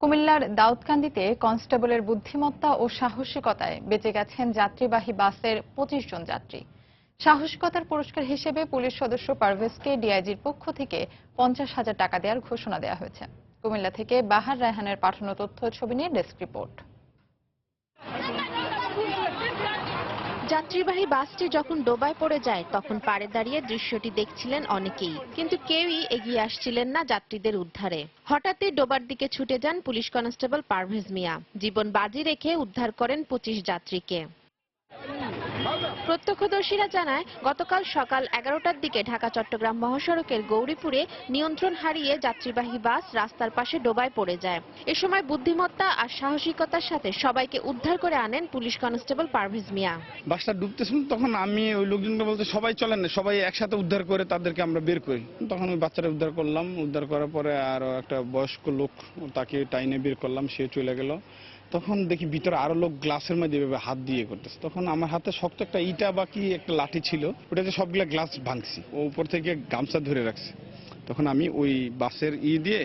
কুমিল্লার দাউদকান্দিতে কনস্টেবলের বুদ্ধিমত্তা ও সাহসিকতায় বেঁচে গেছেন যাত্রীবাহী বাসের পঁচিশ জন যাত্রী। সাহসিকতার পুরস্কার হিসেবে পুলিশ সদস্য পারভেজকে ডিআইজির পক্ষ থেকে পঞ্চাশ হাজার টাকা দেওয়ার ঘোষণা দেওয়া হয়েছে। কুমিল্লা থেকে বাহার রায়হানের পাঠানো তথ্য, ছবি নিয়ে ডেস্ক রিপোর্ট। যাত্রীবাহী বাসটি যখন ডোবায় পড়ে যায়, তখন পাড়ে দাঁড়িয়ে দৃশ্যটি দেখছিলেন অনেকেই। কিন্তু কেউই এগিয়ে আসছিলেন না যাত্রীদের উদ্ধারে। হঠাৎই ডোবার দিকে ছুটে যান পুলিশ কনস্টেবল পারভেজ মিয়া। জীবন বাজি রেখে উদ্ধার করেন পঁচিশ যাত্রীকে। প্রত্যক্ষদর্শীরা জানায়, গতকাল সকাল এগারোটার দিকে ঢাকা, চট্টগ্রাম মহাসড়কের গৌরীপুরে নিয়ন্ত্রণ হারিয়ে যাত্রীবাহী বাস রাস্তার পাশে ডোবায় পড়ে যায়। এ সময় বুদ্ধিমত্তা আর সাহসিকতার সাথে সবাইকে উদ্ধার করে আনেন পুলিশ কনস্টেবল পারভেজ মিয়া। বাসটা ডুবতেছিল তখন আমি ওই লোকজনকে বলতে সবাই চলেন না, সবাই একসাথে উদ্ধার করে তাদেরকে আমরা বের করি। তখন ওই বাচ্চারা উদ্ধার করলাম, উদ্ধার করার পরে আরও একটা বয়স্ক লোক তাকে টাইনে বের করলাম, সে চলে গেল। তখন দেখি ভিতরে আরও লোক গ্লাসের মধ্যে হাত দিয়ে করতেছে। তখন আমার হাতে শক্ত একটা ইটা বা কি একটা লাঠি ছিল ওটাতে সবগুলা গ্লাস ভাঙছি। ও উপর থেকে গামছা ধরে রাখছে। তখন আমি ওই বাসের ই দিয়ে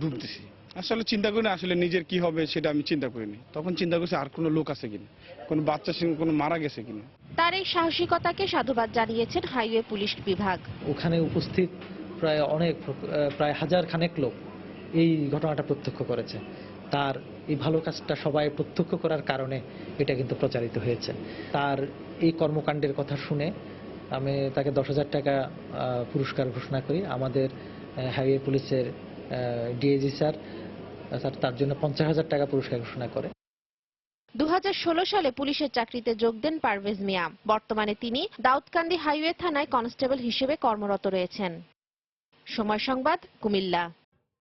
ডুবতেছি। আসলে চিন্তা করি না আসলে নিজের কি হবে সেটা আমি চিন্তা করিনি। তখন চিন্তা করছি আর কোনো লোক আছে কিনা কোনো বাচ্চা সঙ্গে কোনো মারা গেছে কিনা। তার এই সাহসিকতাকে সাধুবাদ জানিয়েছেন হাইওয়ে পুলিশ বিভাগ। ওখানে উপস্থিত প্রায় অনেক প্রায় হাজার খানেক লোক এই ঘটনাটা প্রত্যক্ষ করেছে। তার এই ভালো কাজটা সবাই প্রত্যক্ষ করার কারণে এটা কিন্তু প্রচারিত হয়েছে। তার এই কর্মকাণ্ডের কথা শুনে আমি তাকে দশ হাজার টাকা পুরস্কার ঘোষণা করি। আমাদের হাইওয়ে পুলিশের ডিএজি স্যার স্যার তার জন্য পঞ্চাশ হাজার টাকা পুরস্কার ঘোষণা করে। দু হাজার ষোলো সালে পুলিশের চাকরিতে যোগ দেন পারভেজ মিয়া। বর্তমানে তিনি দাউদকান্দি হাইওয়ে থানায় কনস্টেবল হিসেবে কর্মরত রয়েছেন। সময় সংবাদ, কুমিল্লা।